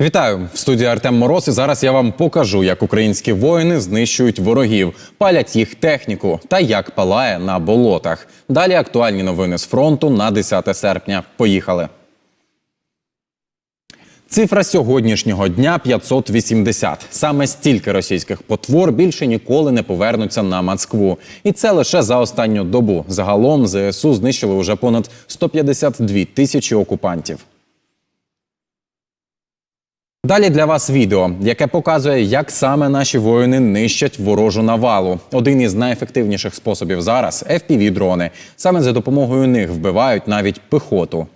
Вітаю в студії Артем Мороз. І зараз я вам покажу, як українські воїни знищують ворогів, палять їх техніку та як палає на болотах. Далі актуальні новини з фронту на 10 серпня. Поїхали. Цифра сьогоднішнього дня 580. Саме стільки російських потвор більше ніколи не повернуться на Москву. І це лише за останню добу. Загалом ЗСУ знищили уже понад 152 тисячі окупантів. Далі для вас відео, яке показує, як саме наші воїни нищать ворожу навалу. Один із найефективніших способів зараз fpv дрони. Саме за допомогою них вбивають навіть пехоту.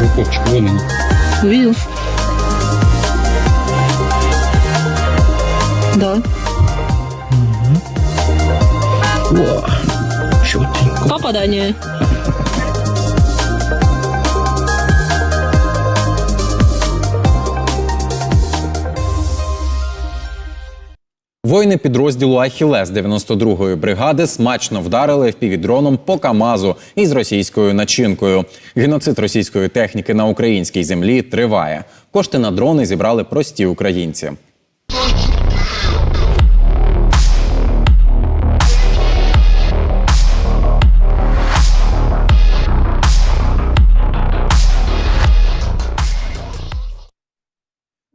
Рукавчик, вон они. Видел? Да. О, четенько. Попадание. Воїни підрозділу Ахілес 92-ї бригади смачно вдарили впівдроном по Камазу із російською начинкою. Геноцид російської техніки на українській землі триває. Кошти на дрони зібрали прості українці.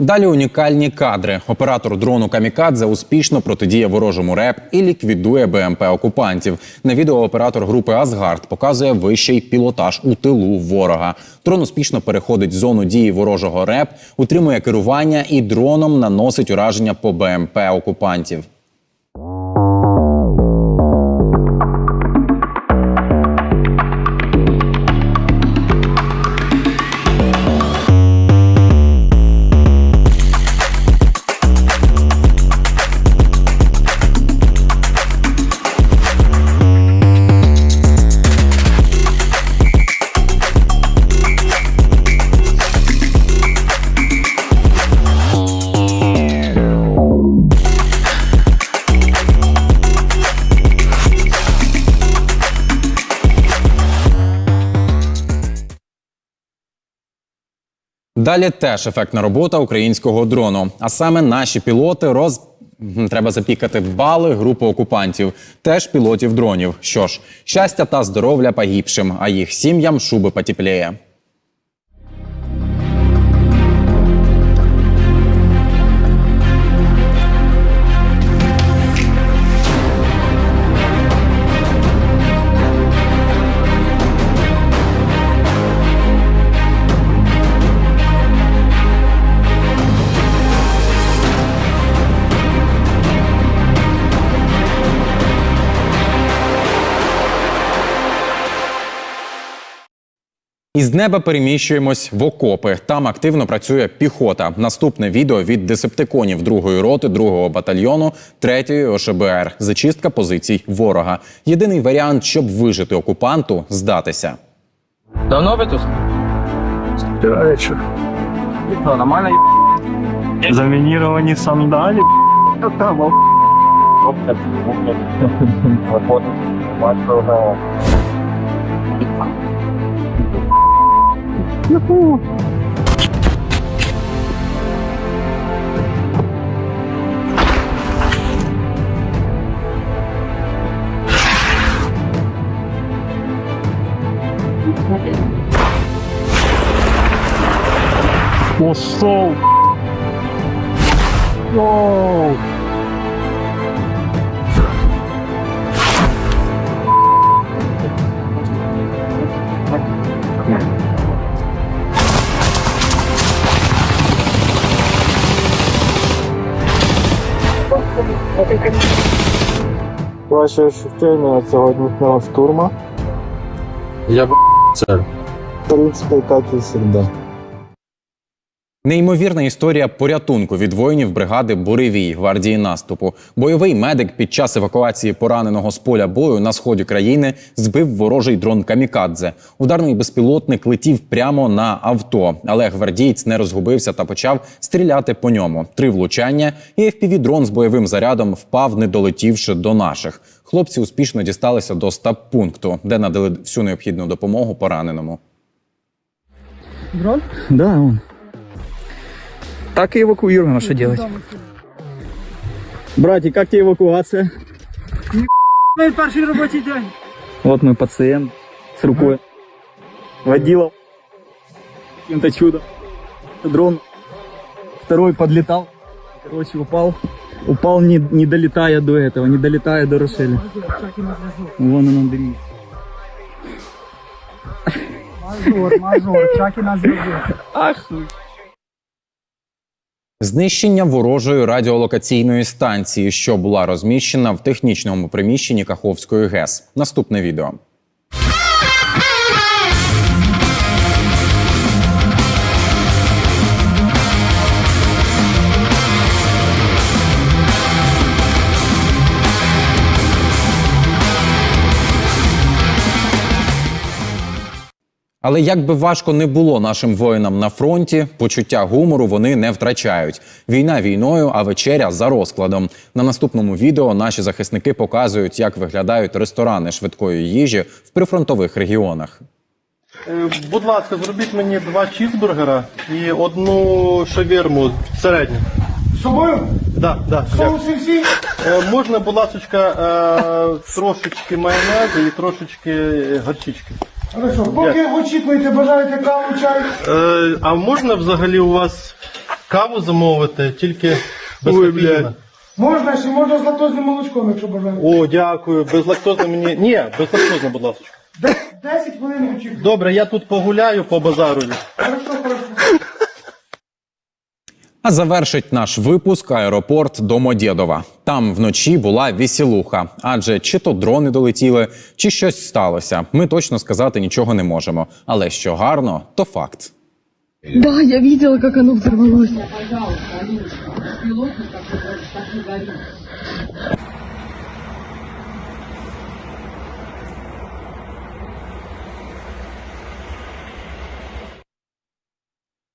Далі унікальні кадри. Оператор дрону Камікадзе успішно протидіє ворожому РЕП і ліквідує БМП окупантів. На відео оператор групи Асгард показує вищий пілотаж у тилу ворога. Дрон успішно переходить зону дії ворожого РЕП, утримує керування і дроном наносить ураження по БМП окупантів. Далі теж ефектна робота українського дрону. А саме наші пілоти роз. Треба запікати бали групи окупантів, теж пілотів дронів. Що ж, щастя та здоров'я погибшим, а їх сім'ям шуби потепліє. Із неба переміщуємось в окопи. Там активно працює піхота. Наступне відео від десептиконів 2-ї роти 2-го батальйону 3-ї ОШБР. Зачистка позицій ворога. Єдиний варіант, щоб вижити окупанту, здатися. Давно ви тут? Вечер. Ну, нормально 누 구？ 我렇 게？ Ваші ощущення від сьогоднішнього штурму? Я б цель. В принципі, так і завжди. Неймовірна історія порятунку від воїнів бригади Буревій гвардії наступу. Бойовий медик під час евакуації пораненого з поля бою на сході країни збив ворожий дрон камікадзе. Ударний безпілотник летів прямо на авто, але гвардієць не розгубився та почав стріляти по ньому. Три влучання, і FPV-дрон з бойовим зарядом впав, не долетівши до наших. Хлопці успішно дісталися до стаб-пункту, де надали всю необхідну допомогу пораненому. Да, он. Так и эвакуируем, а что делать? Братик, как тебе эвакуация? перший робочий день. Вот мой пациент с рукой. Водила каким-то чудом. Дрон второй подлетал. Короче, упал. Упал, не, не долетая до этого, не долетая до Рошеля. Вон он, Андрей. Мажор, мажор, чаки на зв'язку. Ах, Знищення ворожої радіолокаційної станції, що була розміщена в технічному приміщенні Каховської ГЕС. Наступне відео. Але як би важко не було нашим воїнам на фронті, почуття гумору вони не втрачають. Війна війною, а вечеря за розкладом. На наступному відео наші захисники показують, як виглядають ресторани швидкої їжі в прифронтових регіонах. Е, Будь ласка, зробіть мені два чізбургера і одну шавірму середню. З собою? Да, да, дякую. Е, можна, будь ласка, е, трошечки майонезу і трошечки горчички. Хорошо, поки очікуєте, бажаєте каву, чай. Е, а можна взагалі у вас каву замовити, тільки без кофеїна? Можна ще можна з лактозним молочком, якщо бажаєте. О, дякую. Безлактозно мені. Ні, безлактозно, будь ласка. Де- 10 хвилин очікуєте. Добре, я тут погуляю по базару. Хорошо. А завершить наш випуск аеропорт Домодєдова. Там вночі була вісілуха, адже чи то дрони долетіли, чи щось сталося. Ми точно сказати нічого не можемо. Але що гарно, то факт. Да, я видела, как оно взорвалось.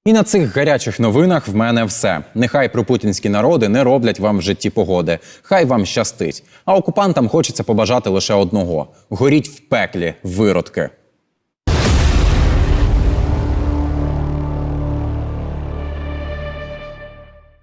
І на цих гарячих новинах в мене все. Нехай пропутінські народи не роблять вам в житті погоди. Хай вам щастить. А окупантам хочеться побажати лише одного: горіть в пеклі, виродки.